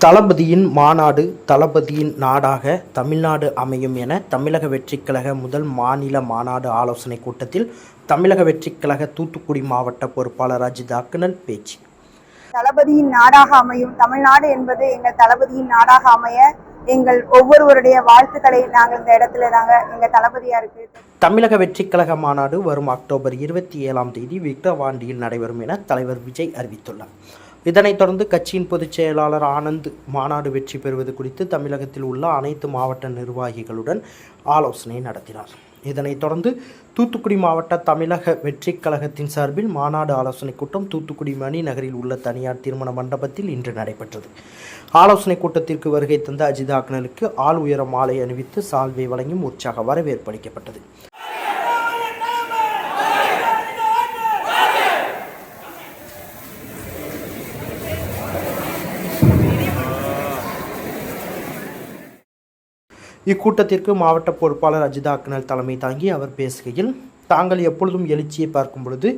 தளபதியின் மாநாடு தளபதியின் நாடாக தமிழ்நாடு அமையும் என தமிழக வெற்றிக் கழக முதல் மாநில மாநாடு ஆலோசனைக் கூட்டத்தில் தமிழக வெற்றிக் கழக தூத்துக்குடி மாவட்ட பொறுப்பாளர் அஜித் அக்குனல் பேச்சு. தளபதியின் நாடாக அமையும் தமிழ்நாடு என்பது எங்கள் தளபதியின் நாடாக அமைய எங்கள் ஒவ்வொருவருடைய வாழ்த்துக்களை நாங்கள் இந்த இடத்துல நாங்க எங்க தளபதியா இருக்கு தமிழக வெற்றிக் கழக மாநாடு வரும் அக்டோபர் இருபத்தி ஏழாம் தேதி விக்கிரவாண்டியில் நடைபெறும் என தலைவர் விஜய் அறிவித்துள்ளார். இதனைத் தொடர்ந்து கட்சியின் பொதுச் செயலாளர் ஆனந்த் மாநாடு வெற்றி பெறுவது குறித்து தமிழகத்தில் உள்ள அனைத்து மாவட்ட நிர்வாகிகளுடன் ஆலோசனை நடத்தினார். இதனைத் தொடர்ந்து தூத்துக்குடி மாவட்ட தமிழக வெற்றிக் கழகத்தின் சார்பில் மாநாடு ஆலோசனைக் கூட்டம் தூத்துக்குடி மணி நகரில் உள்ள தனியார் திருமண மண்டபத்தில் இன்று நடைபெற்றது. ஆலோசனைக் கூட்டத்திற்கு வருகை தந்த அஜித் ஆக்னலுக்கு ஆள் உயர மாலை அணிவித்து சால்வை வழங்கியும் உற்சாக வரவேற்பளிக்கப்பட்டது இக்கூட்டத்திற்கு மாவட்ட பொறுப்பாளர் அஜிதா அக்னல் தலைமை தாங்கி அவர் பேசுகையில் தாங்கள் எப்பொழுதும் எழுச்சியை பார்க்கும் பொழுது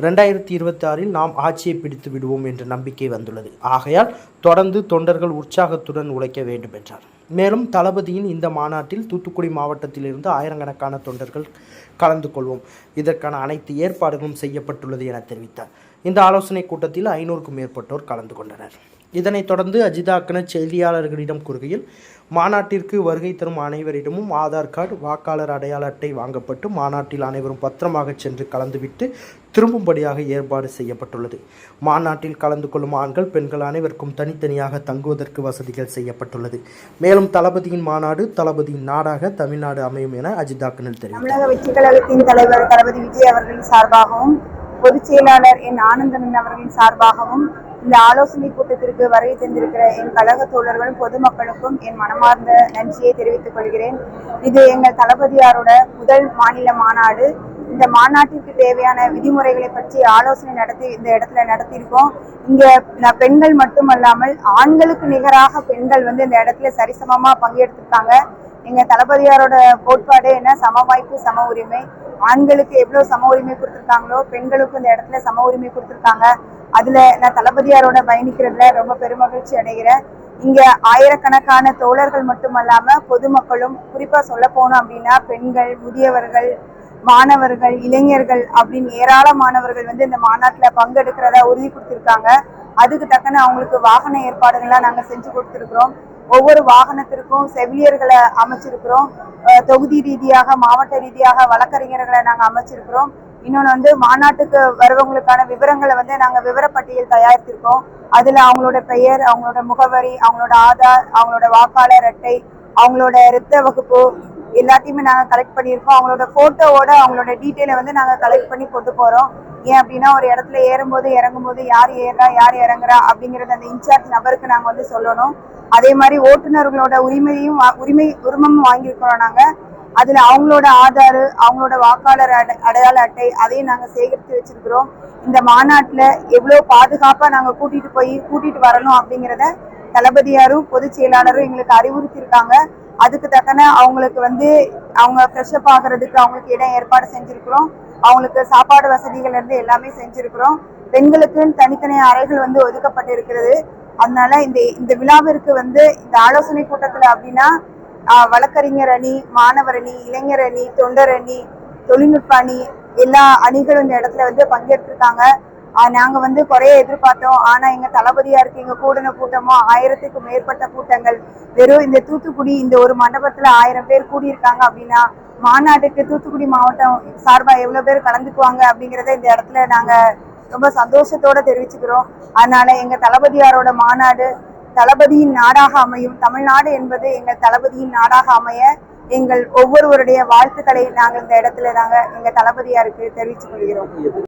ரெண்டாயிரத்தி இருபத்தி ஆறில் நாம் ஆட்சியை பிடித்து விடுவோம் என்ற நம்பிக்கை வந்துள்ளது. ஆகையால் தொடர்ந்து தொண்டர்கள் உற்சாகத்துடன் உழைக்க வேண்டும் என்றார். மேலும் தளபதியின் இந்த மாநாட்டில் தூத்துக்குடி மாவட்டத்திலிருந்து ஆயிரக்கணக்கான தொண்டர்கள் கலந்து கொள்வோம். இதற்கான அனைத்து ஏற்பாடுகளும் செய்யப்பட்டுள்ளது என தெரிவித்தார். இந்த ஆலோசனைக் கூட்டத்தில் ஐநூறுக்கும் மேற்பட்டோர் கலந்து கொண்டனர். இதனைத் தொடர்ந்து அஜிதாக்கன செய்தியாளர்களிடம் கூறுகையில் மாநாட்டிற்கு வருகை தரும் அனைவரிடமும் ஆதார் கார்டு வாக்காளர் அடையாள அட்டை வாங்கப்பட்டு மாநாட்டில் அனைவரும் பத்திரமாக சென்று கலந்துவிட்டு திரும்பும்படியாக ஏற்பாடு செய்யப்பட்டுள்ளது. மாநாட்டில் கலந்து கொள்ளும் ஆண்கள் பெண்கள் அனைவருக்கும் தனித்தனியாக தங்குவதற்கு வசதிகள் செய்யப்பட்டுள்ளது. மேலும் தளபதியின் மாநாடு தளபதியின் நாடாக தமிழ்நாடு அமையும் என அஜிதாக்கனில் தெரிவித்தார். தமிழக வெற்றி கழகத்தின் தலைவர் தளபதி விஜய் அவர்களின் சார்பாகவும் பொதுச் செயலாளர் என் ஆனந்தன் அவர்களின் சார்பாகவும் இந்த ஆலோசனை கூட்டத்திற்கு வருகை தந்திருக்கிற என் கழக தோழர்களும் பொதுமக்களுக்கும் என் மனமார்ந்த நன்றியை தெரிவித்துக் கொள்கிறேன். இது எங்கள் தளபதியாரோட முதல் மாநில மாநாடு. இந்த மாநாட்டிற்கு தேவையான விதிமுறைகளை பற்றி ஆலோசனை நடத்தி இந்த இடத்துல நடத்தியிருக்கோம். இங்க பெண்கள் மட்டுமல்லாமல் ஆண்களுக்கு நிகராக பெண்கள் வந்து இந்த இடத்துல சரிசமமா பங்கெடுத்திருக்காங்க. எங்க தளபதியாரோட கோட்பாடு என்ன? சம வாய்ப்பு சம உரிமை. ஆண்களுக்கு எவ்வளவு சம உரிமை கொடுத்துருக்காங்களோ பெண்களுக்கும் இந்த இடத்துல சம உரிமை கொடுத்துருக்காங்க. அதுல நான் தளபதியாரோட பயணிக்கிறதுல ரொம்ப பெருமகிழ்ச்சி அடைகிறேன். இங்க ஆயிரக்கணக்கான தோழர்கள் மட்டுமல்லாம பொதுமக்களும் குறிப்பா சொல்ல போனோம் அப்படின்னா பெண்கள் முதியவர்கள் மாணவர்கள் இளைஞர்கள் அப்படின்னு ஏராளமானவர்கள் வந்து இந்த மாநாட்டுல பங்கெடுக்கிறதா உறுதி கொடுத்துருக்காங்க. அதுக்கு தக்கன அவங்களுக்கு வாகன ஏற்பாடுகள்லாம் நாங்க செஞ்சு கொடுத்திருக்கிறோம். ஒவ்வொரு வாகனத்திற்கும் செவிலியர்களை அமைச்சிருக்கிறோம். தொகுதி ரீதியாக மாவட்ட ரீதியாக வழக்கறிஞர்களை நாங்க அமைச்சிருக்கிறோம். இன்னொன்று வந்து மாநாட்டுக்கு வரவங்களுக்கான விவரங்களை வந்து நாங்க விவரப்பட்டியல் தயாரித்திருக்கோம். அதுல அவங்களோட பெயர் அவங்களோட முகவரி அவங்களோட ஆதார் அவங்களோட வாக்காளர் அட்டை அவங்களோட இரத்த வகுப்பு எல்லாத்தையுமே நாங்க கலெக்ட் பண்ணியிருக்கோம். அவங்களோட ஃபோட்டோவோட அவங்களோட டீட்டெயிலை வந்து நாங்க கலெக்ட் பண்ணி கொண்டு போறோம். ஏன் அப்படின்னா ஒரு இடத்துல ஏறும்போது இறங்கும்போது யார் ஏறுறா யார் இறங்குறா அப்படிங்கிறத அந்த இன்சார்ஜ் நபருக்கு நாங்க வந்து சொல்லணும். அதே மாதிரி ஓட்டுநர்களோட உரிமையும் உரிமை உரிமமும் வாங்கியிருக்கிறோம் நாங்க. அதுல அவங்களோட ஆதார் அவங்களோட வாக்காளர் அடை- அடையாள அட்டை அதையும் நாங்க சேகரித்து வச்சிருக்கிறோம். இந்த மாநாட்டுல எவ்வளோ பாதுகாப்பா நாங்க கூட்டிட்டு போய் கூட்டிட்டு வரணும் அப்படிங்கறத தளபதியாரும் பொதுச் செயலாளரும் எங்களுக்கு அறிவுறுத்தியிருக்காங்க. அதுக்கு தக்கன அவங்களுக்கு வந்து அவங்க ஃப்ரெஷ்அப் ஆகுறதுக்கு அவங்களுக்கு இடம் ஏற்பாடு செஞ்சுருக்குறோம். அவங்களுக்கு சாப்பாடு வசதிகள் இருந்து எல்லாமே செஞ்சுருக்குறோம். பெண்களுக்குன்னு தனித்தனி அறைகள் வந்து ஒதுக்கப்பட்டிருக்கிறது. அதனால இந்த இந்த விழாவிற்கு வந்து இந்த ஆலோசனை கூட்டத்துல அப்படின்னா ஆஹ், வழக்கறிஞர் அணி மாணவர் அணி இளைஞர் அணி தொண்டர் அணி தொழில்நுட்ப அணி எல்லா அணிகளும் இந்த இடத்துல வந்து பங்கேற்றிருக்காங்க. நாங்க வந்து குறைய எதிர்பார்த்தோம். ஆனா எங்க தளபதியா இருக்கு எங்க கூடின கூட்டமோ ஆயிரத்துக்கு மேற்பட்ட கூட்டங்கள் வெறும் இந்த தூத்துக்குடி இந்த ஒரு மண்டபத்துல ஆயிரம் பேர் கூடியிருக்காங்க அப்படின்னா மாநாட்டுக்கு தூத்துக்குடி மாவட்டம் சார்பா எவ்வளவு பேர் கலந்துக்குவாங்க அப்படிங்கறத இந்த இடத்துல நாங்க ரொம்ப சந்தோஷத்தோட தெரிவிச்சுக்கிறோம். அதனால எங்க தளபதியாரோட மாநாடு தளபதியின் நாடாக அமையும். தமிழ்நாடு என்பது எங்கள் தளபதியின் நாடாக அமைய எங்கள் ஒவ்வொருவருடைய வாழ்த்துக்களை நாங்கள் இந்த இடத்துல நாங்க எங்கள் தளபதியாருக்கு தெரிவித்துக் கொள்கிறோம்.